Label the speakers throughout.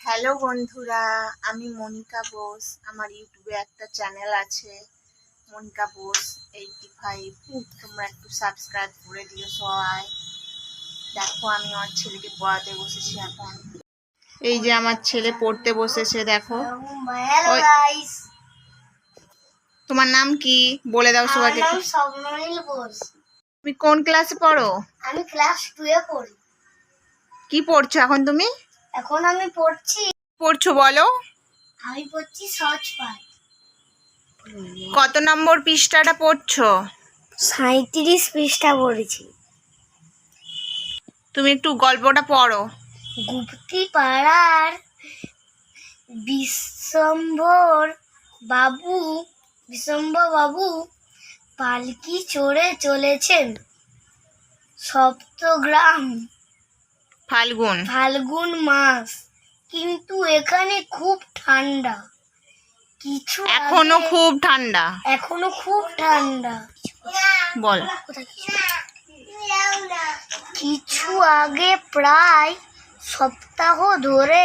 Speaker 1: Hello বন্ধুরা আমি মনিকা বোস। আমার ইউটিউবে একটা চ্যানেল আছে মনিকা বোস এইটি ফাইভ। তোমরা একটু সাবস্ক্রাইব করে দিও সবাই। দেখো আমি আমার ছেলেকে পড়াতে বসেছি এখন। এই যে আমার ছেলে পড়তে বসেছে দেখো। তোমার নাম কি? বলে দাও সবাইকে। তুমি কোন ক্লাসে পড়ো?
Speaker 2: আমি ক্লাস টু এ পড়ি।
Speaker 1: কি পড়ছো এখন তুমি?
Speaker 2: এখন আমি পড়ছি।
Speaker 1: পড়ছো বলো।
Speaker 2: আমি পড়ছি সহজ পাঠ।
Speaker 1: কত নম্বর পৃষ্ঠাটা পড়ছো?
Speaker 2: সাঁত্রিশ পৃষ্ঠা পড়েছি।
Speaker 1: তুমি একটু গল্পটা পড়ো।
Speaker 2: গুপ্তি পাড়ার বিশ্বম্ভর বাবু বিশ্বম্ভর বাবু পালকি চড়ে চলেছেন সপ্তগ্রাম।
Speaker 1: ফাল্গুন।
Speaker 2: ফাল্গুন মাস কিন্তু এখানে খুব ঠান্ডা। কিছু এখনও
Speaker 1: খুব ঠান্ডা।
Speaker 2: এখনও খুব ঠান্ডা।
Speaker 1: বল।
Speaker 2: কিছু আগে প্রায় সপ্তাহ ধরে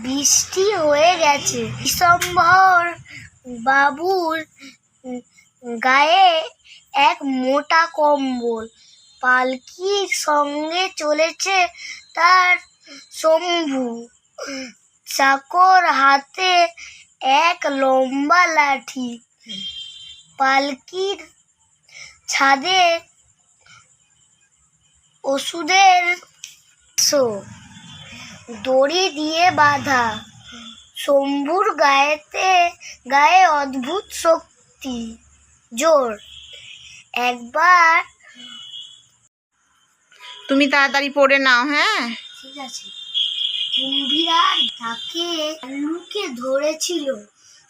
Speaker 2: বৃষ্টি হয়ে গেছে। ডিসেম্বর বাবুর গায়ে এক মোটা কম্বল। পালকির সঙ্গে চলেছে তার শম্ভু। চাকর হাতে এক লম্বা লাঠি। পালকির ছাদে ওষুধের দড়ি দিয়ে বাঁধা। শম্ভুর গায়েতে গায়ে অদ্ভুত শক্তি। জোর। একবার
Speaker 1: তুমি তাড়াতাড়ি পড়ে নাও হ্যাঁ?
Speaker 2: ঠিক আছে। কুম্ভীরা তাকে লুকে ধরেছিল।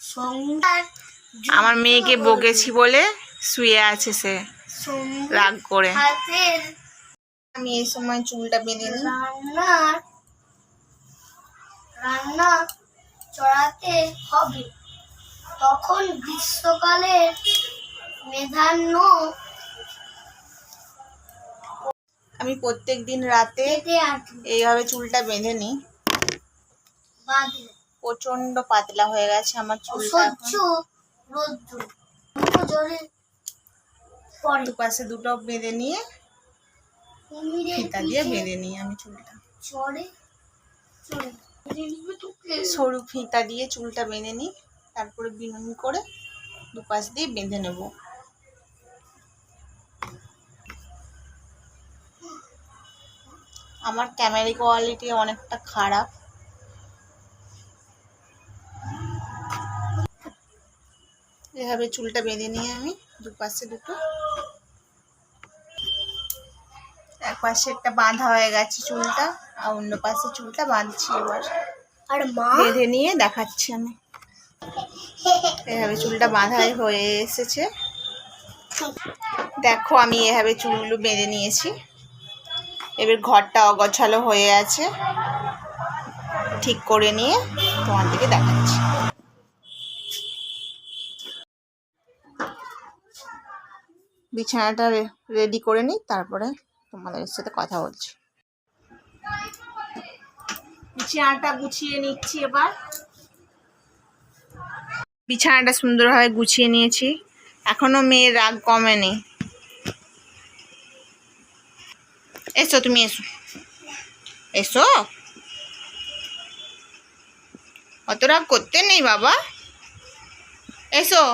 Speaker 2: সংসার
Speaker 1: আমার মেয়েকে বকেছি বলে শুয়ে আছে সে। রাগ করে।
Speaker 2: হাতের
Speaker 1: আমি এই সময় চুলটা বেঁধে নিই।
Speaker 2: রান্নার রান্না চড়াতে হবে। তখন গ্রীষ্মকালের মেধান্য
Speaker 1: আমি প্রত্যেক দিন রাতে এইভাবে চুলটা বেঁধে নিই। প্রচণ্ড পাতলা হয়ে গেছে আমার চুলটা দুপাশে দুটো বেঁধে নিয়ে ফিতা দিয়ে বেঁধে নিই আমি চুলটা। সরু ফিতা দিয়ে চুলটা বেঁধে নিই তারপরে বিনুনি করে দুপাশ দিয়ে বেঁধে নেব। আমার ক্যামেরা কোয়ালিটি অনেকটা খারাপ। এভাবে চুলটা বেঁধে নিয়ে আমি দুপাশে দুটো এক পাশে একটা বাঁধা হয়ে গেছে চুলটা আর অন্য পাশে চুলটা বাঁধছি এবার।
Speaker 2: আর মা?
Speaker 1: বেঁধে নিয়ে দেখাচ্ছি আমি। এভাবে চুলটা বাঁধাই হয়ে এসেছে। দেখো আমি এভাবে চুলগুলো বেঁধে নিয়েছি। এবার ঘরটা অগছালো হয়ে আছে। ঠিক করে নিয়ে তোমার দিকে দেখাচ্ছি। বিছানাটা রেডি করে নিই তারপরে তোমাদের সাথে কথা বলছি। বিছানাটা গুছিয়ে নিচ্ছি এবার। বিছানাটা সুন্দরভাবে গুছিয়ে নিয়েছি। এখনও মেয়ের রাগ কমেনি। এসো তুমি এসো এসো অত রাগ করতে নেই বাবা এসো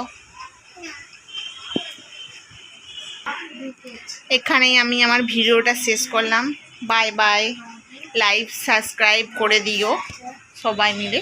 Speaker 1: এখানেই আমি আমার ভিডিওটা শেষ করলাম। বাই বাই লাইভ সাবস্ক্রাইব করে দিও। সবাই মিলে।